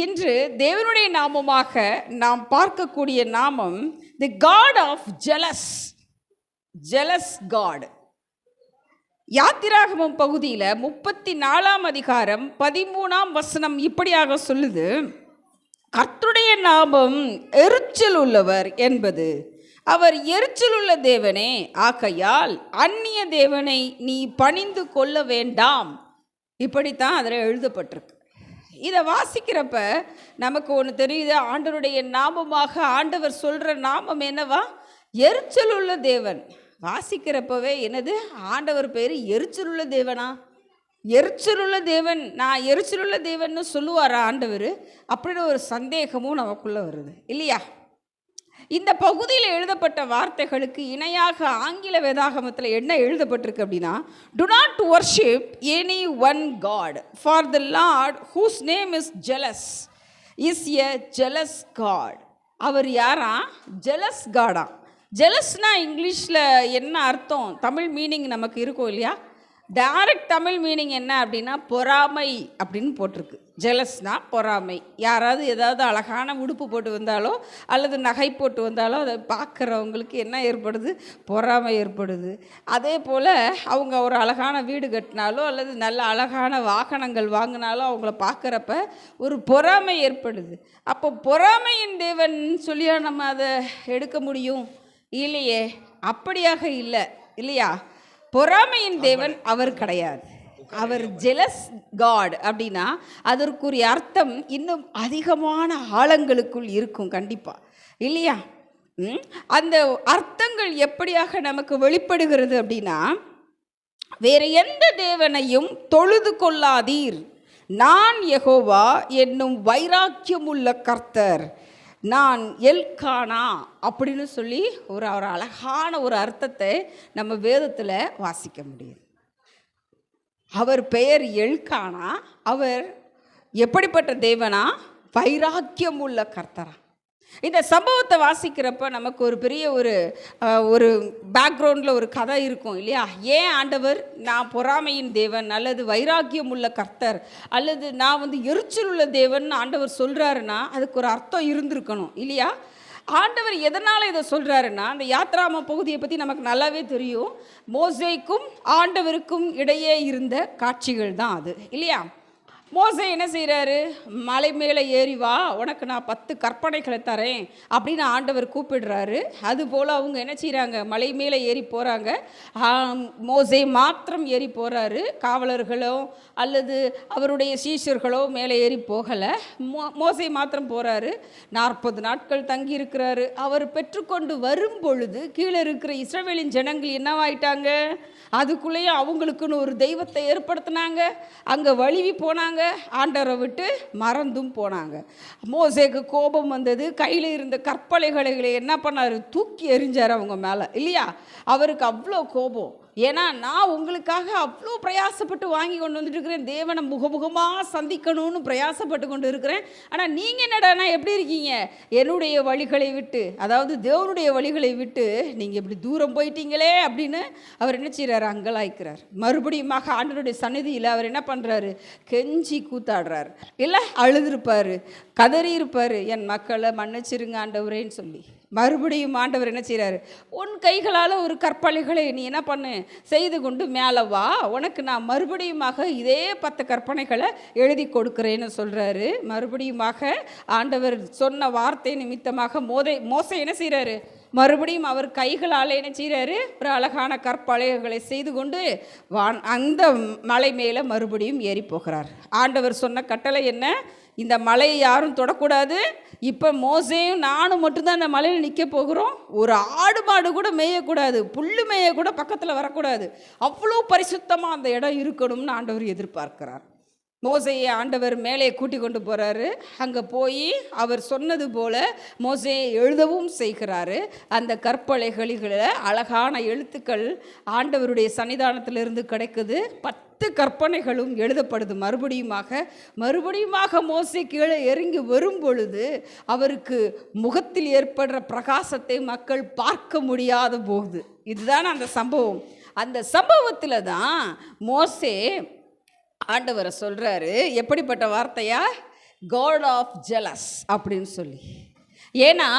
இன்று தேவனுடைய நாமமாக நாம் பார்க்கக்கூடிய நாமம் the god of jealous jealous god யாத்திராகமம் பகுதியில் முப்பத்தி நாலாம் அதிகாரம் பதிமூணாம் வசனம் இப்படியாக சொல்லுது. கர்த்துடைய நாமம் எரிச்சல் உள்ளவர் என்பது. அவர் எரிச்சல் உள்ள தேவனே ஆகையால் அந்நிய தேவனை நீ பணிந்து கொள்ள வேண்டாம். இப்படித்தான் அதில் எழுதப்பட்டிருக்கு. இதை வாசிக்கிறப்ப நமக்கு ஒன்று தெரியுது ஆண்டவருடைய நாமமாக ஆண்டவர் சொல்கிற நாமம் என்னவா? எரிச்சல் உள்ள தேவன். வாசிக்கிறப்பவே என்னது? ஆண்டவர் பேர் எரிச்சலுள்ள தேவனா? எரிச்சலுள்ள தேவன். நான் எரிச்சலுள்ள தேவன்னு சொல்லுவாரா ஆண்டவர்? அப்படின்னு ஒரு சந்தேகமும் நமக்குள்ளே வருது. இல்லையா? இந்த பகுதியில் எழுதப்பட்ட வார்த்தைகளுக்கு இணையாக ஆங்கில வேதாகமத்தில் என்ன எழுதப்பட்டிருக்கு அப்படின்னா do not worship any one god for the lord whose name is jealous is a jealous god அவர் யாரா? ஜெலஸ் காடா ஜெலஸ்னா இங்கிலீஷில் என்ன அர்த்தம்? தமிழ் மீனிங் நமக்கு இருக்கும் இல்லையா? டைரக்ட் தமிழ் மீனிங் என்ன அப்படின்னா பொறாமை அப்படின்னு போட்டிருக்கு. ஜெலஸ்னா பொறாமை. யாராவது ஏதாவது அழகான உடுப்பு போட்டு வந்தாலோ அல்லது நகை போட்டு வந்தாலோ அதை பார்க்குறவங்களுக்கு என்ன ஏற்படுது? பொறாமை ஏற்படுது. அதே போல் அவங்க ஒரு அழகான வீடு கட்டினாலோ அல்லது நல்ல அழகான வாகனங்கள் வாங்கினாலோ அவங்கள பார்க்குறப்ப ஒரு பொறாமை ஏற்படுது. அப்போ பொறாமையின் தேவன் சொல்லியா நம்ம அதை எடுக்க முடியும்? இல்லையே. அப்படியாக இல்லை. இல்லையா? பொறாமையின் தேவன் அவர் கிடையாது. அவர் ஜெலஸ் காட் அப்படின்னா அதற்குரிய அர்த்தம் இன்னும் அதிகமான ஆழங்களுக்குள் இருக்கும் கண்டிப்பாக இல்லையா? அந்த அர்த்தங்கள் எப்படியாக நமக்கு வெளிப்படுகிறது அப்படின்னா வேறு எந்த தேவனையும் தொழுது கொள்ளாதீர். நான் யெகோவா என்னும் வைராக்கியமுள்ள கர்த்தர். நான் எல்கானா அப்படின்னு சொல்லி ஒரு ஒரு அழகான ஒரு அர்த்தத்தை நம்ம வேதத்தில் வாசிக்க முடியுது. அவர் பெயர் எல்கானா. அவர் எப்படிப்பட்ட தேவனா? வைராக்கியம் உள்ள கர்த்தரா. இந்த சம்பவத்தை வாசிக்கிறப்ப நமக்கு ஒரு பெரிய ஒரு ஒரு பேக்ரவுண்டில் ஒரு கதை இருக்கும் இல்லையா? ஏன் ஆண்டவர் நான் பொறாமையின் தேவன் அல்லது வைராக்கியம் உள்ள கர்த்தர் அல்லது நான் வந்து எரிச்சல் உள்ள தேவன் ஆண்டவர் சொல்கிறாருன்னா அதுக்கு ஒரு அர்த்தம் இருந்திருக்கணும் இல்லையா? ஆண்டவர் எதனால் இதை சொல்கிறாருன்னா அந்த யாத்ராம பகுதியை பற்றி நமக்கு நல்லாவே தெரியும். மோசேக்கும் ஆண்டவருக்கும் இடையே இருந்த காட்சிகள் தான் அது இல்லையா? மோசை என்ன செய்கிறாரு மலை மேலே ஏறி வா உனக்கு நான் பத்து கற்பனைகளை தரேன் அப்படின்னு ஆண்டவர் கூப்பிடுறாரு. அதுபோல் அவங்க என்ன செய்கிறாங்க மலை மேலே ஏறி போகிறாங்க மோசை மாத்திரம் ஏறி போகிறாரு காவலர்களோ அல்லது அவருடைய சீஷர்களோ மேலே ஏறி போகலை. மோ மோசை மாத்திரம் போகிறாரு நாற்பது நாட்கள் தங்கி இருக்கிறாரு அவர் பெற்றுக்கொண்டு வரும் பொழுது கீழே இருக்கிற இஸ்ரவேலின் ஜனங்கள் என்னவாயிட்டாங்க? அதுக்குள்ளேயே அவங்களுக்குன்னு ஒரு தெய்வத்தை ஏற்படுத்தினாங்க. அங்கே வழுவி போனாங்க. ஆண்டவரை விட்டு மறந்தும் போனாங்க. மோசேக்கு கோபம் வந்தது கையில் இருந்த கற்பலைகளை என்ன பண்ணார்? தூக்கி எறிஞ்சார் அவங்க மேலே. இல்லையா? அவருக்கு அவ்வளோ கோபம். ஏன்னா நான் உங்களுக்காக அவ்வளோ பிரயாசப்பட்டு வாங்கி கொண்டு வந்துட்டு இருக்கிறேன் தேவனை முகமுகமாக சந்திக்கணும்னு பிரயாசப்பட்டு கொண்டு இருக்கிறேன். ஆனால் நீங்கள் என்னடானா எப்படி இருக்கீங்க? என்னுடைய வழிகளை விட்டு அதாவது தேவனுடைய வழிகளை விட்டு நீங்கள் இப்படி தூரம் போயிட்டீங்களே அப்படின்னு அவர் என்ன செய்கிறார் அங்கலாய்க்கிறார். மறுபடியுமாக ஆண்டனுடைய சந்நிதியில் அவர் என்ன பண்ணுறாரு கெஞ்சி கூத்தாடுறார். இல்லை அழுதுருப்பார். கதறி இருப்பார் என் மக்களை மன்னிச்சிருங்க ஆண்டவரேன்னு சொல்லி. மறுபடியும் ஆண்டவர் என்ன செய்கிறாரு உன் கைகளால் ஒரு கற்பனைகளை நீ என்ன பண்ணு? செய்து கொண்டு மேலே வா. உனக்கு நான் மறுபடியுமாக இதே பத்து கற்பனைகளை எழுதி கொடுக்குறேன்னு சொல்கிறாரு மறுபடியுமாக ஆண்டவர் சொன்ன வார்த்தை நிமித்தமாக மோதை மோசை என்ன செய்கிறாரு மறுபடியும் அவர் கைகளால் என்ன செய்கிறாரு ஒரு அழகான கற்பலைகளை செய்து கொண்டு வான் அந்த மலை மேலே மறுபடியும் ஏறி போகிறார். ஆண்டவர் சொன்ன கட்டளை என்ன? இந்த மலையை யாரும் தொடக்கூடாது. இப்போ மோசையும் நானும் மட்டும்தான் அந்த மலையில் நிற்க போகிறோம். ஒரு ஆடு மாடு கூட மேயக்கூடாது. புல்லு மேய கூட பக்கத்தில் வரக்கூடாது. அவ்வளோ பரிசுத்தமாக அந்த இடம் இருக்கணும்னு ஆண்டவர் எதிர்பார்க்கிறார். மோசையை ஆண்டவர் மேலே கூட்டி கொண்டு போகிறாரு அங்கே போய் அவர் சொன்னது போல மோசையை எழுதவும் செய்கிறாரு. அந்த கற்பலைகளில் அழகான எழுத்துக்கள் ஆண்டவருடைய சன்னிதானத்திலிருந்து கிடைக்குது. பத்து கற்பனைகளும் எழுதப்படுது. மறுபடியுமாக மறுபடியுமாக மோசை கீழே இறங்கி வரும் பொழுது அவருக்கு முகத்தில் ஏற்படுற பிரகாசத்தை மக்கள் பார்க்க முடியாத போகுது. இதுதான் அந்த சம்பவம். அந்த சம்பவத்தில் தான் மோசே ஆண்டவரை சொல்கிறாரு எப்படிப்பட்ட வார்த்தையா? காட் ஆஃப் ஜெலஸ் அப்படின்னு சொல்லி. ஏன்னா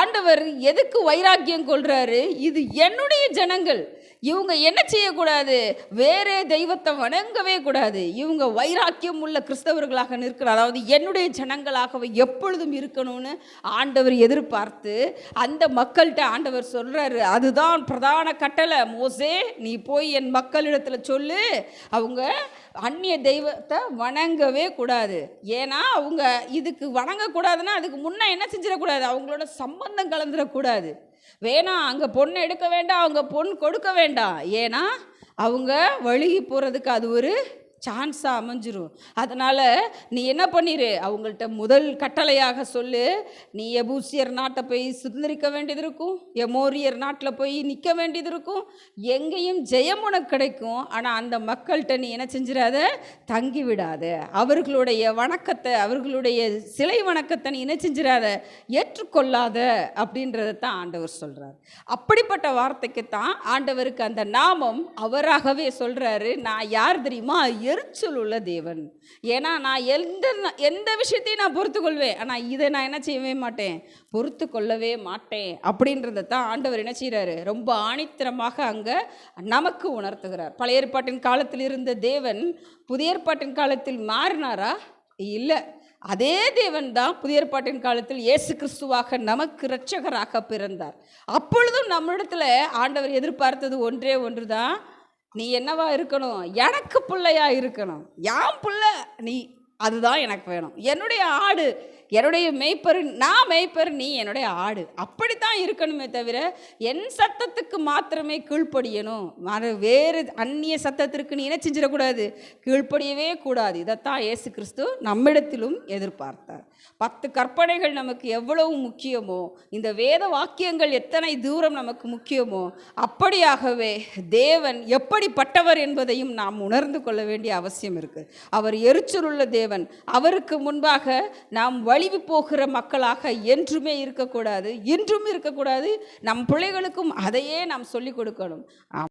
ஆண்டவர் எதுக்கு வைராக்கியம் கொள்கிறாரு இது என்னுடைய ஜனங்கள். இவங்க என்ன செய்யக்கூடாது? வேறே தெய்வத்தை வணங்கவே கூடாது. இவங்க வைராக்கியம் உள்ள கிறிஸ்தவர்களாக நிற்கணும் அதாவது என்னுடைய ஜனங்களாகவே எப்பொழுதும் இருக்கணும்னு ஆண்டவர் எதிர்பார்த்து அந்த மக்கள்கிட்ட ஆண்டவர் சொல்கிறாரு அதுதான் பிரதான கட்டளை. மோசே நீ போய் என் மக்களிடத்தில் சொல்லு. அவங்க அந்நிய தெய்வத்தை வணங்கவே கூடாது. ஏன்னா அவங்க இதுக்கு வணங்கக்கூடாதுன்னா அதுக்கு முன்னே என்ன செஞ்சிடக்கூடாது? அவங்களோட சம்பந்தம் கலந்துடக்கூடாது. வேணாம் அங்கே பொண்ணு எடுக்க வேண்டாம் அவங்க பொண்ணு கொடுக்க வேண்டாம். ஏன்னா அவங்க வழுகி போகிறதுக்கு அது ஒரு சான்ஸாக அமைஞ்சிரும். அதனால் நீ என்ன பண்ணிரு? அவங்கள்ட்ட முதல் கட்டளையாக சொல்லு. நீ எபூசியர் நாட்டை போய் சுதந்திரிக்க வேண்டியது இருக்கும் எமோரியர் நாட்டில் போய் நிற்க வேண்டியது இருக்கும் எங்கேயும் ஜெயம் உனக்கு கிடைக்கும். ஆனால் அந்த மக்கள்கிட்ட நீ என்ன செஞ்சிடாத தங்கி விடாத. அவர்களுடைய வணக்கத்தை அவர்களுடைய சிலை வணக்கத்தை நீ என்ன செஞ்சிடாத ஏற்றுக்கொள்ளாத. அப்படின்றத தான் ஆண்டவர் சொல்கிறார் அப்படிப்பட்ட வார்த்தைக்கு தான் ஆண்டவருக்கு அந்த நாமம் அவராகவே சொல்கிறாரு நான் யார் தெரியுமா? எரிச்சல் உள்ள தேவன். ஏன்னா நான் எந்த எந்த விஷயத்தையும் நான் பொறுத்து கொள்வேன் ஆனால் இதை நான் என்ன செய்யவே மாட்டேன். பொறுத்து கொள்ளவே மாட்டேன். அப்படின்றத தான் ஆண்டவர் என்ன செய்கிறாரு ரொம்ப ஆணித்தரமாக அங்கே நமக்கு உணர்த்துகிறார். பழைய ஏற்பாட்டின் காலத்தில் இருந்த தேவன் புதிய ஏற்பாட்டின் காலத்தில் மாறினாரா? இல்லை. அதே தேவன் தான் புதிய ஏற்பாட்டின் காலத்தில் இயேசு கிறிஸ்துவாக நமக்கு இரட்சகராக பிறந்தார். அப்பொழுதும் நம்மிடத்தில் ஆண்டவர் எதிர்பார்த்தது ஒன்றே ஒன்று தான் நீ என்னவா இருக்கணும்? எனக்கு பிள்ளையா இருக்கணும். யான் பிள்ளை நீ அதுதான் எனக்கு வேணும். என்னுடைய ஆடு என்னுடைய மெய்ப்பரு நான் மெய்ப்பர் நீ என்னுடைய ஆடு. அப்படித்தான் இருக்கணுமே தவிர என் சத்தத்துக்கு மாத்திரமே கீழ்ப்படியணும். வேறு அந்நிய சத்தத்திற்கு நீ என்ன செஞ்சிடக்கூடாது? கீழ்ப்படியவே கூடாது. இதைத்தான் இயேசு கிறிஸ்து நம்மிடத்திலும் எதிர்பார்த்தார். பத்து கற்பனைகள் நமக்கு எவ்வளவு முக்கியமோ இந்த வேத வாக்கியங்கள் எத்தனை தூரம் நமக்கு முக்கியமோ அப்படியாகவே தேவன் எப்படிப்பட்டவர் என்பதையும் நாம் உணர்ந்து கொள்ள வேண்டிய அவசியம் இருக்குது அவர் எரிச்சலுள்ள தேவன். அவருக்கு முன்பாக நாம் வழிவு போகிற மக்களாக என்றுமே இருக்கக்கூடாது இன்றும் இருக்கக்கூடாது. நம் பிள்ளைகளுக்கும் அதையே நாம் சொல்லிக் கொடுக்கணும்.